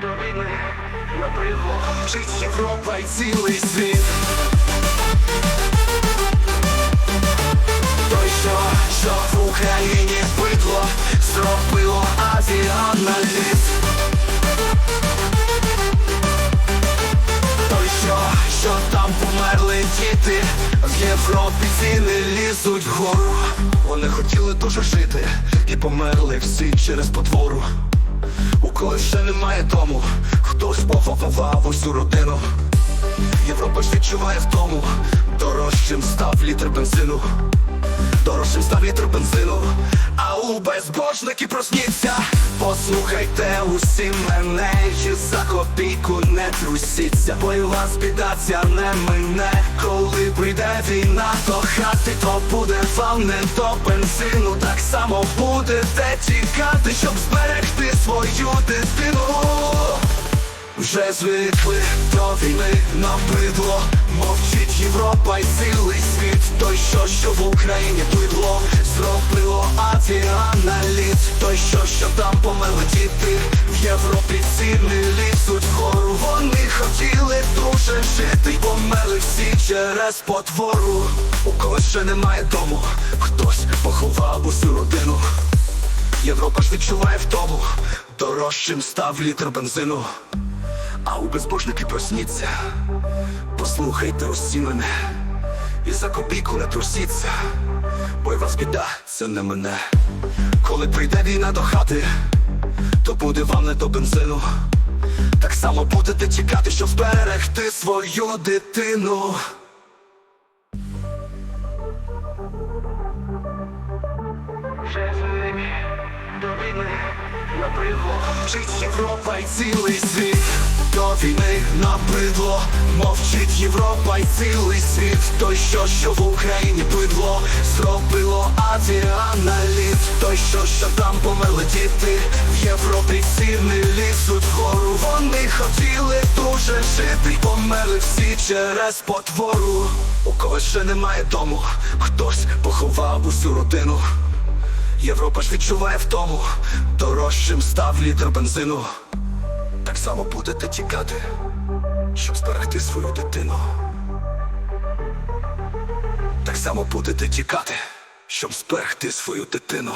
до війни. Набридло Вчить Європа і цілий світ. Той, що, що в Україні бидло Зробило авіаналіз Той, що, що там померли діти В Європі ціни лізуть вгору. Вони хотіли дуже жити І померли всі через потвору Когось ще немає дому. Хтось поховав усю родину. Європа ж відчуває втому Дорожчим став літр бензину. Дорожчим став літр бензину. А у безбожники просніться. Послухайте усі мене І за копійку не трусіться. Бо й вас біда ця не мине Коли прийде війна до хати То буде вам не до бензину. Так само будете тікати Щоб зберегти свою дитину. Вже звикли до війни набридло Мовчить Європа і цілий світ. Той, що, що в Україні бидло. Зробило авіаналіт Той, що, що там померли діти. В Європі ціни лізуть вгору. Вони хотіли дуже жити. Й Померли всі через потвору. У когось ще немає дому. Хтось поховав усю родину Європа ж відчуває втому Дорожчим став літр бензину а у безбожники просніться, послухайте усі мене, і за копійку не трусіться, бо й вас біда, це не мене. Коли прийде війна до хати, то буде вам не до бензину. Так само будете тікати, щоб зберегти свою дитину. Звик до війни. Набридло Мовчить Європа і цілий світ. До війни набридло Мовчить Європа і цілий світ. Той, що, що в Україні бидло Зробило авіаналіт. Той, що, що там померли діти. В Європі ціни лізуть вгору Вони хотіли дуже жити. Померли всі через потвору. У когось ще немає дому. Хтось поховав усю родину Європа ж відчуває втому Дорожчим став літр бензину Так само будете тікати, щоб зберегти свою дитину. Так само будете тікати, щоб зберегти свою дитину.